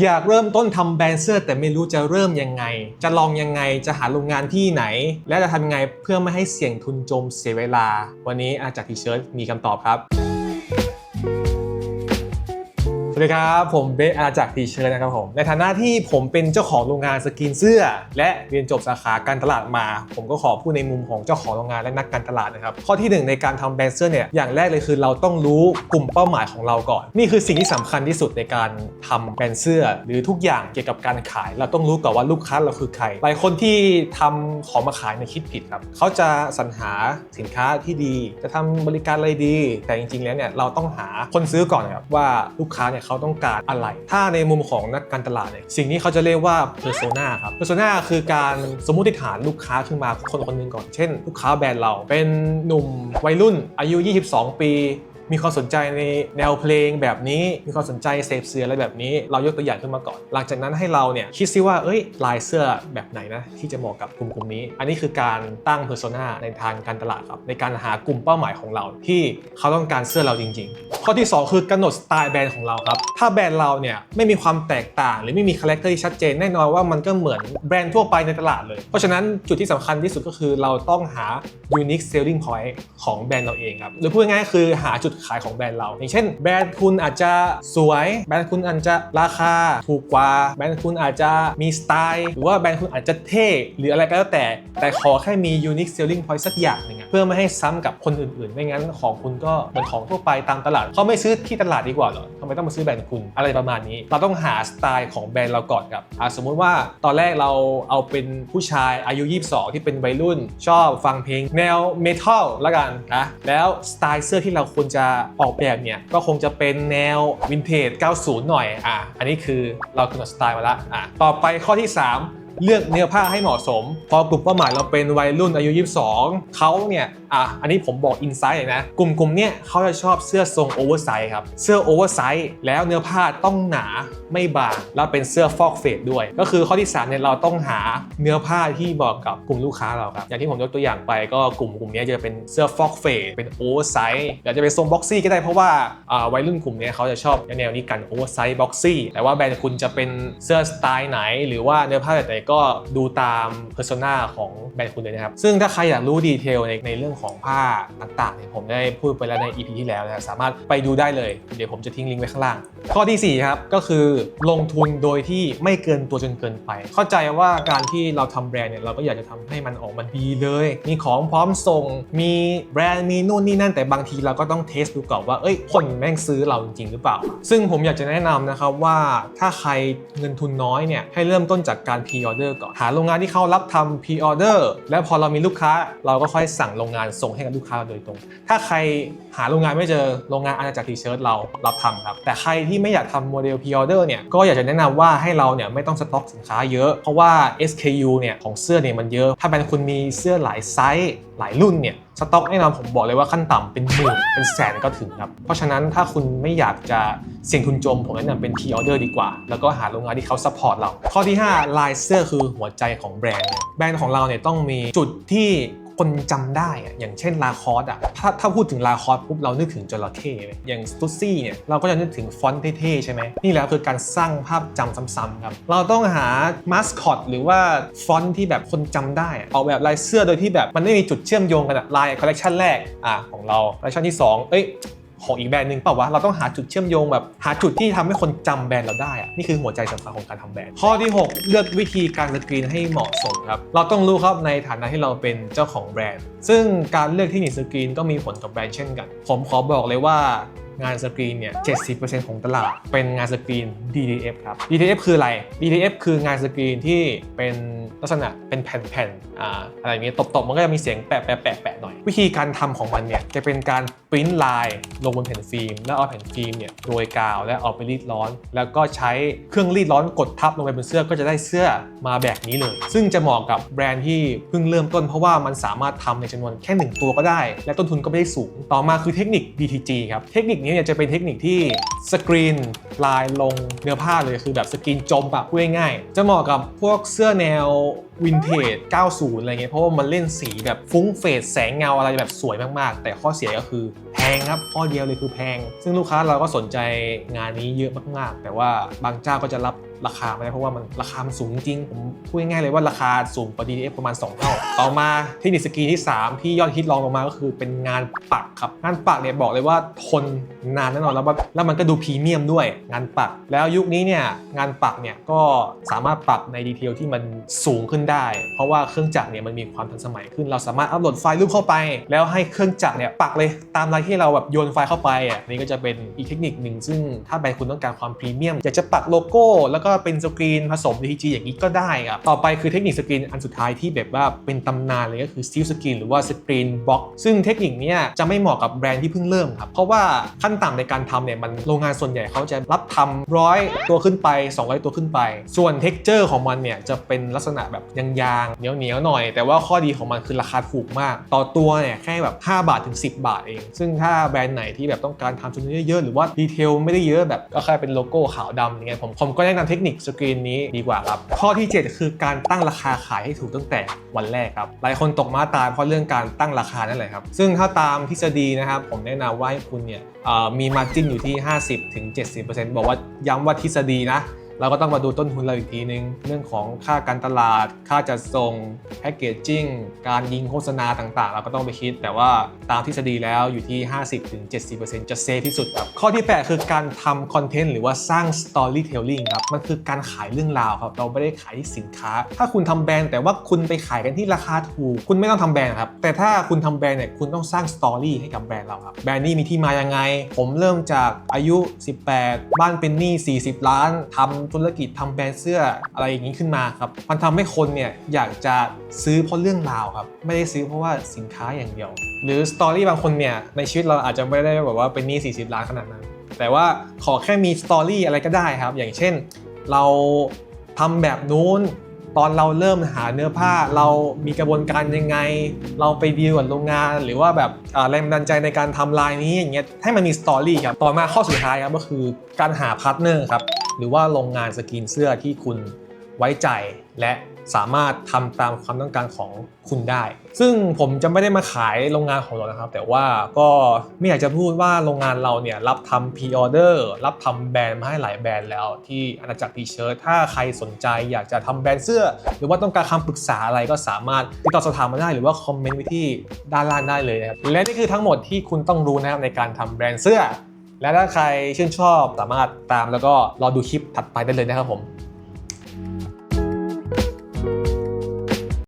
อยากเริ่มต้นทำแบรนด์เสื้อแต่ไม่รู้จะเริ่มยังไง จะลองยังไงจะหาโรงงานที่ไหน และจะทำยังไงเพื่อไม่ให้เสี่ยงทุนจมเสียเวลา วันนี้อาจากทีเชิร์ตมีคำตอบครับ สวัสดีครับ ผมเบสอาจากทีเชิร์นะครับผม ในฐานะที่ผมเป็นเจ้าของโรงงานสกรีนเสื้อ และเรียนจบสาขาการตลาดมา ผมก็ขอพูดในมุมของเจ้าของโรงงานและนักการตลาดนะครับข้อที่หนึ่งในการทำแบรนด์เสื้อเนี่ยอย่างแรกเลยคือเราต้องรู้กลุ่มเป้าหมายของเราก่อน นี่คือสิ่งที่สำคัญที่สุดในการทำแบรนด์เสื้อ หรือทุกอย่างเกี่ยวกับการขาย เราต้องรู้ก่อนว่าลูกค้าเราคือใครหลายคนที่ทำของมาขายเนี่ยคิดผิดครับเขาจะสรรหาสินค้าที่ดี จะทำบริการอะไรดี แต่จริง ๆ แล้วเนี่ยเราต้องหาคนซื้อก่อนครับว่าลูกค้าเนี่ยเขาาต้องการอะไร ถ้าในมุมของนักการตลาดเนี่ยสิ่งนี้เขาจะเรียกว่า persona ครับ persona คือการสมมติฐานลูกค้าขึ้นมาคนคนหนึ่งก่อน เช่น ลูกค้าแบรนด์เราเป็นหนุ่มวัยรุ่นอายุ 22 ปี มีความสนใจในแนวเพลงแบบนี้ มีความสนใจเสพเสืออะไรแบบนี้ เรายกตัวอย่างขึ้นมาก่อน หลังจากนั้นให้เราเนี่ยคิดซิว่าเอ้ยลายเสื้อแบบไหนนะที่จะเหมาะกับกลุ่มกลุ่มนี้ อันนี้คือการตั้งเพอร์โซนาในทางการตลาดครับในการหากลุ่มเป้าหมายของเราที่เขาต้องการเสื้อเราจริง ๆ ข้อที่ 2 คือกำหนดสไตล์แบรนด์ของเราครับถ้าแบรนด์เราเนี่ยไม่มีความแตกต่าง หรือไม่มีคาแรคเตอร์ที่ชัดเจนแน่นอนว่ามันก็เหมือนแบรนด์ทั่วไปในตลาดเลย เพราะฉะนั้นจุดที่สำคัญที่สุดก็คือเราต้องหา unique selling point ของแบรนด์เราเองครับหรือพูดง่ายๆคือหาจุดขายของแบรนด์เรา อย่างเช่น แบรนด์คุณอาจจะสวย แบรนด์คุณอาจจะราคาถูกกว่า แบรนด์คุณอาจจะมีสไตล์ หรือว่าแบรนด์คุณอาจจะเท่หรืออะไรก็แล้วแต่ แต่ขอแค่มี unique selling point สักอย่างหนึ่ง พื่อไม่ให้ซ้ำกับคนอื่นๆ ไม่งั้นของคุณก็เหมือนของทั่วไปตามตลาดเขาไม่ซื้อที่ตลาดดีกว่าเหรอทำไมต้องมาซื้อแบรนด์คุณอะไรประมาณนี้ เราต้องหาสไตล์ของแบรนด์เราก่อนครับอะสมมุติว่าตอนแรกเราเอาเป็นผู้ชายอายุ 22 ที่เป็นวัยรุ่น ชอบฟังเพลงแนวเมทัลละกันนะแล้วสไตล์เสื้อที่เราควรจะออกแบบเนี่ยก็คงจะเป็นแนววินเทจ 90 หน่อยอะอันนี้คือเรากำหนดสไตล์มาละอะต่อไปข้อที่ 3 เลือกเนื้อผ้าให้เหมาะสม พอกลุ่มเป้าหมายเราเป็นวัยรุ่นอายุ 22 เขาเนี่ย อะ อันนี้ผมบอกอินไซต์เลยนะ กลุ่มกลุ่มเนี่ยเขาจะชอบเสื้อทรงโอเวอร์ไซส์ครับ เสื้อโอเวอร์ไซส์แล้วเนื้อผ้าต้องหนาไม่บาง แล้วเป็นเสื้อฟอกเฟดด้วย ก็คือข้อที่3เนี่ยเราต้องหาเนื้อผ้าที่เหมาะกับกลุ่มลูกค้าเราครับ อย่างที่ผมยกตัวอย่างไปก็กลุ่มกลุ่มเนี้ยจะเป็นเสื้อฟอกเฟดเป็นโอเวอร์ไซส์อยากจะเป็นทรงบ็อกซี่ก็ได้เพราะว่าอ่าวัยรุ่นกลุ่มเนี้ยเขาจะชอบแนวนี้กันโอเวอร์ไซส์บ็อกซี่แต่ว่าแบรนด์คุณจะเป็นเสื้อสไตล์ไหน หรือว่าเนื้อผ้าแบบไหนก็ดูตามเพอร์โซนาของแบรนด์คุณเลยนะครับ ซึ่งถ้าใครอยากรู้ดีเทลในในเรื่องของผ้าต่างๆเนี่ยผมได้พูดไปแล้วใน EP ที่แล้วนะสามารถไปดูได้เลย เดี๋ยวผมจะทิ้งลิงก์ไว้ข้างล่าง ข้อทีสี่4 ครับ ก็คือลงทุนโดยที่ไม่เกินตัวจนเกินไป เข้าใจว่าการที่เราทำแบรนด์เนี่ยเราก็อยากจะทำให้มันออกมาดีเลย มีของพร้อมส่ง มีแบรนด์มีนู่นนี่นั่นแต่บางทีเราก็ต้องเทสดูก่อนว่าเอ้ยคนแม่งซื้อเราจริงหรือเปล่า ซึ่งผมอยากจะแนะนำนะครับว่าถ้าใครเงินทุนน้อยเนี่ยให้เริ่มต้นจากการพ r ออเดอร์ก่อน หาโรงงานที่เขารับทำพ r ออเดอร์แล้วพอเรามีลูกค้า เราก็ค่อยสั่งโรงงานส่งให้กับลูกค้าโดยตรง ถ้าใครหาโรงงานไม่เจอโรงงานอาณาจักรทีเชิร์ตเรารับทำครับ แต่ใครที่ไม่อยากทำโมเดลพ r ออเดอร์เนี่ยก็อยากจะแนะนำว่าให้เราเนี่ยไม่ต้องสต็อกสินค้าเยอะเพราะว่า SKU เนี่ยของเสื้อเนี่ยมันเยอะ ถ้าแบรนด์คุณมีเสื้อหลายไซส์หลายรุ่นเนี่ยสต็อกแน่นอนผมบอกเลยว่าขั้นต่ำเป็นหมื่นเป็นแสนก็ถึงครับ เพราะฉะนั้นถ้าคุณไม่อยากจะเสี่ยงทุนจม ผมแนะนำเป็นพ r ออเดอร์ดีกว่า แล้วก็หาโรงงานที่เขาซัพพอร์ตเรา ข้อที่5ลายเสื้อคือหัวใจของแบรนด์ แบรนด์ของเราเนี่ยต้องมีจุดที่ คนจำได้อะอย่างเช่นลาคอสอะถ้าถ้าพูดถึงลาคอสปุ๊บเรานึกถึงจระเข้อย่างสตูซี่เนี่ยเราก็จะนึกถึงฟอนต์เท่ๆใช่ไหมนี่แหละคือการสร้างภาพจำซ้ำๆครับเราต้องหามาสคอตหรือว่าฟอนต์ที่แบบคนจำได้อะออกแบบลายเสื้อโดยที่แบบมันไม่มีจุดเชื่อมโยงกันอะลายคอลเลคชันแรกอะของเราคอลเลคชันที่2เอ้ย ของอีกแบรนด์หนึ่งเปล่าวะ เราต้องหาจุดเชื่อมโยงแบบหาจุดที่ทำให้คนจำแบรนด์เราได้อะนี่คือหัวใจสำคัญของการทำแบรนด์ ข้อที่ 6 เลือกวิธีการสกรีนให้เหมาะสมครับ เราต้องรู้ครับในฐานะที่เราเป็นเจ้าของแบรนด์ ซึ่งการเลือกที่หนิสกรีนก็มีผลกับแบรนด์เช่นกัน ผมขอบอกเลยว่า งานสกรีนเนี่ย 70%ของตลาดเป็นงานสกรีน DTF ครับ DTF คืออะไร DTF คืองานสกรีนที่เป็นลักษณะเป็นแผ่นๆอ่าอะไรอย่างเงี้ยตบๆ มันก็จะมีเสียงแปะแปะแปะแปะหน่อย วิธีการทำของมันเนี่ยจะเป็นการปริ้นลายลงบนแผ่นฟิล์ม แล้วเอาแผ่นฟิล์มเนี่ยโรยกาวและเอาไปรีดร้อน แล้วก็ใช้เครื่องรีดร้อนกดทับลงไปบนเสื้อก็จะได้เสื้อมาแบบนี้เลย ซึ่งจะเหมาะกับแบรนด์ที่เพิ่งเริ่มต้นเพราะว่ามันสามารถทำในจำนวนแค่หนึ่งตัวก็ได้ และต้นทุนก็ไม่ได้สูง ต่อมาคือเทคนิค DTG ครับเทคนิคนี้เนี่ยจะเป็นเทคนิคที่สกรีนลายลงเนื้อผ้าเลยคือแบบสกรีนจมปะพูดง่ายๆจะเหมาะกับพวกเสื้อแนว วินเทจ 90 อะไรเงี้ย เพราะว่ามันเล่นสีแบบฟุ้งเฟดแสงเงาอะไรแบบสวยมากๆ แต่ข้อเสียก็คือแพงครับ ข้อเดียวเลยคือแพง ซึ่งลูกค้าเราก็สนใจงานนี้เยอะมากๆ แต่ว่าบางเจ้าก็จะรับราคาไม่ได้เพราะว่ามันราคามันสูงจริง ผมพูดง่ายๆเลยว่าราคาสูงกว่า DDF ประมาณ 2 เท่า ต่อมาเทคนิคสกีที่ 3 ที่ยอดฮิตรองลงมาก็คือเป็นงานปักครับ งานปักเนี่ยบอกเลยว่าทนนานแน่นอนแล้วแล้วมันก็ดูพรีเมียมด้วยงานปัก แล้วยุคนี้เนี่ยงานปักเนี่ยก็สามารถปักในดีเทลที่มันสูงขึ้นได้เพราะว่าเครื่องจักรเนี่ยมันมีความทันสมัยขึ้น เราสามารถอัปโหลดไฟล์รูปเข้าไป แล้วให้เครื่องจักรเนี่ยปักเลยตามรายที่เราแบบโยนไฟล์เข้าไปอะนี่ก็จะเป็นอีกเทคนิคหนึ่งซึ่งถ้าแบรนด์คุณต้องการความพรีเมียมอยากจะปักโลโก้ แล้วก็เป็นสกรีนผสม DTG อย่างนี้ก็ได้ครับต่อไปคือเทคนิคสกรีนอันสุดท้ายที่แบบว่าเป็นตำนานเลยก็คือส t ลสกรีนหรือว่าสกรีนบล็อกซึ่งเทคนิคนี้จะไม่เหมาะกับแบรนด์ที่เพิ่งเริ่มครับเพราะว่าขั้นต่ำในการทำเนี่ยมันโรงงานส่วนใหญ่เขาจะรับทำร้อยตัวขึ้นไป 200 ตัวขึ้นไป ส่วนเท็กเจอร์ของมันเนี่ยจะเป็นลักษณะแบบยางๆเหนียวๆหน่อย แต่ว่าข้อดีของมันคือราคาถูกมาก ต่อตัวเนี่ยแค่แบบ 5 บาทถึง 10 บาทเอง ซึ่งถ้าแบรนด์ไหนที่แบบต้องการทำจำนวนเยอะๆ หรือว่าดีเทลไม่ได้เยอะแบบก็แค่เป็นโลโก้ขาวดำอย่างเงี้ยผมผมก็แนะนำเทคนิคสกรีนนี้ดีกว่าครับ ข้อที่ 7 คือการตั้งราคาขายให้ถูกตั้งแต่วันแรกครับหลายคนตกมาตายเพราะเรื่องการตั้งราคานั่นแหละครับซึ่งถ้าตามทฤษฎีนะครับผมแนะนำว่าให้คุณเนี่ยมีมาจิ้นอยู่ที่ 50-70%บอกว่าย้ำว่าทฤษฎีนะ เราก็ต้องมาดูต้นทุนเราอีกทีนึง เรื่องของค่าการตลาด ค่าจัดส่งแพคเกจจิ้งการยิงโฆษณาต่างๆ เราก็ต้องไปคิด แต่ว่าตามทฤษฎีแล้วอยู่ที่ 50-70%จะเซฟที่สุดครับ ข้อที่ 8 คือการทำคอนเทนต์หรือว่าสร้าง storytelling ครับ มันคือการขายเรื่องราวครับ เราไม่ได้ขายสินค้า ถ้าคุณทำแบรนด์แต่ว่าคุณไปขายกันที่ราคาถูก คุณไม่ต้องทำแบรนด์ครับ แต่ถ้าคุณทำแบรนด์เนี่ยคุณต้องสร้างสตอรี่ให้กับแบรนด์เราครับ แบรนด์นี้มีที่มายังไง ผมเริ่มจากอายุ 18 บ้านเป็นหนี้ 40 ล้านทำธุรกิจทำแบรนด์เสื้ออะไรอย่างนี้ขึ้นมาครับ มันทำให้คนเนี่ยอยากจะซื้อเพราะเรื่องราวครับ ไม่ได้ซื้อเพราะว่าสินค้าอย่างเดียว หรือสตอรี่บางคนเนี่ยในชีวิตเราอาจจะไม่ได้แบบว่าเป็นหนี้40 ล้านขนาดนั้น แต่ว่าขอแค่มีสตอรี่อะไรก็ได้ครับ อย่างเช่น เราทำแบบนู้นตอนเราเริ่มหาเนื้อผ้าเรามีกระบวนการยังไง เราไปดีลกับโรงงาน หรือว่าแบบแรงบันดาลใจในการทำลายนี้อย่างเงี้ยให้มันมีสตอรี่ครับ ต่อมาข้อสุดท้ายครับก็คือการหาพาร์ทเนอร์ครับ หรือว่าโรงงานสกรีนเสื้อที่คุณไว้ใจและสามารถทำตามความต้องการของคุณได้ ซึ่งผมจะไม่ได้มาขายโรงงานของเรานะครับ แต่ว่าก็ไม่อยากจะพูดว่าโรงงานเราเนี่ยรับทำพรีออเดอร์รับทำแบรนด์มาให้หลายแบรนด์แล้วที่อาณาจักรทีเชิร์ตถ้าใครสนใจอยากจะทำแบรนด์เสื้อ หรือว่าต้องการคำปรึกษาอะไรก็สามารถติดต่อสอบถามมาได้หรือว่าคอมเมนต์ไว้ที่ด้านล่างได้เลยนะครับและนี่คือทั้งหมดที่คุณต้องรู้นะครับในการทำแบรนด์เสื้อ และถ้าใครชื่นชอบสามารถตามแล้วก็รอดูคลิปถัดไปได้เลยนะครับผม